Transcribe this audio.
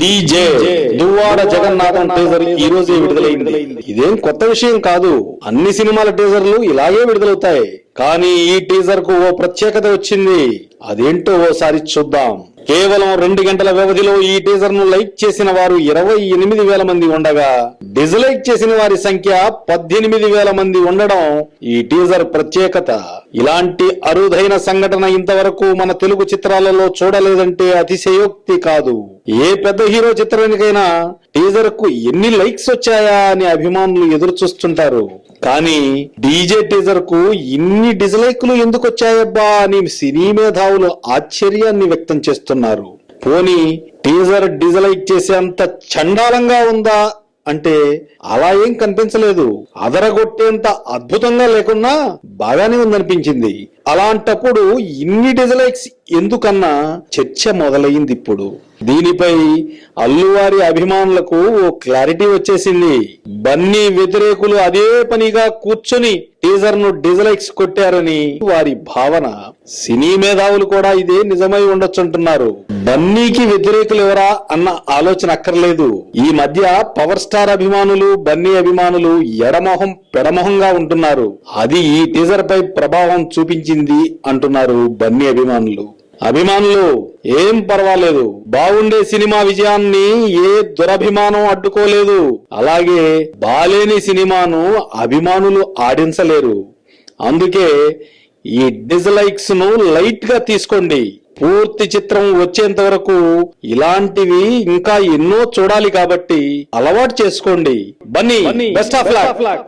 DJ Duvvada Jagannatham teaser ఈ రోజే విడుదలైంది. ఇదేం కొత్త విషయం కాదు. అన్ని సినిమాల టీజర్లు ఇలాగే విడుదలవుతాయి. కానీ ఈ టీజర్కు ఓ ప్రత్యేకత వచ్చింది. అదేంటో ఓసారి చూద్దాం. కేవలం రెండు గంటల వ్యవధిలో ఈ టీజర్ను లైక్ చేసిన వారు ఇరవై ఎనిమిది వేల మంది ఉండగా డిజ్లైక్ చేసిన వారి సంఖ్య పద్దెనిమిది వేల మంది ఉండడం ఈ టీజర్ ప్రత్యేకత. ఇలాంటి అరుదైన సంఘటన ఇంతవరకు మన తెలుగు చిత్రాలలో చూడలేదంటే అతిశయోక్తి కాదు. ఏ పెద్ద హీరో చిత్రానికైనా టీజర్కు ఎన్ని లైక్స్ వచ్చాయా అని అభిమానులు ఎదురు చూస్తుంటారు కానీ డీజే టీజర్కు ఇన్ని డిజ్లైక్లు ఎందుకు వచ్చాయబ్బా అని సినీ మేధావులు ఆశ్చర్యాన్ని వ్యక్తం చేస్తున్నారు. పోనీ టీజర్ డిజ్లైక్ చేసేంత చండాలంగా ఉందా అంటే అలా ఏం కనిపించలేదు. అదరగొట్టేంత అద్భుతంగా లేకున్నా బాగానే ఉందనిపించింది. అలాంటప్పుడు ఇన్ని డిజలైక్స్ ఎందుకన్నా చర్చ మొదలైంది ఇప్పుడు. దీనిపై అల్లువారి అభిమానులకు ఓ క్లారిటీ వచ్చేసింది. బన్నీ వ్యతిరేకులు అదే పనిగా కూర్చొని టీజర్ను డిజలైక్స్ కొట్టారని వారి భావన. సినీ మేధావులు కూడా ఇదే నిజమై ఉండొచ్చుంటున్నారు. బన్నీకి వ్యతిరేకులు ఎవరా అన్న ఆలోచన అక్కర్లేదు. ఈ మధ్య పవర్ స్టార్ అభిమానులు బన్నీ అభిమానులు ఎడమొహం పెడమొహంగా ఉంటున్నారు. అది ఈ టీజర్ పై ప్రభావం చూపించింది అంటున్నారు బన్నీ అభిమానులు. అభిమానులు ఏం పర్వాలేదు. బాగుండే సినిమా విజయాన్ని ఏ దురభిమానం అడ్డుకోలేదు. అలాగే బాలేని సినిమాను అభిమానులు ఆడించలేరు. అందుకే ఈ డిజ్లైక్స్ను లైట్గా తీసుకోండి. పూర్తి చిత్రం వచ్చేంత వరకు ఇలాంటివి ఇంకా ఎన్నో చూడాలి కాబట్టి అలవాటు చేసుకోండి. Bunny best of luck.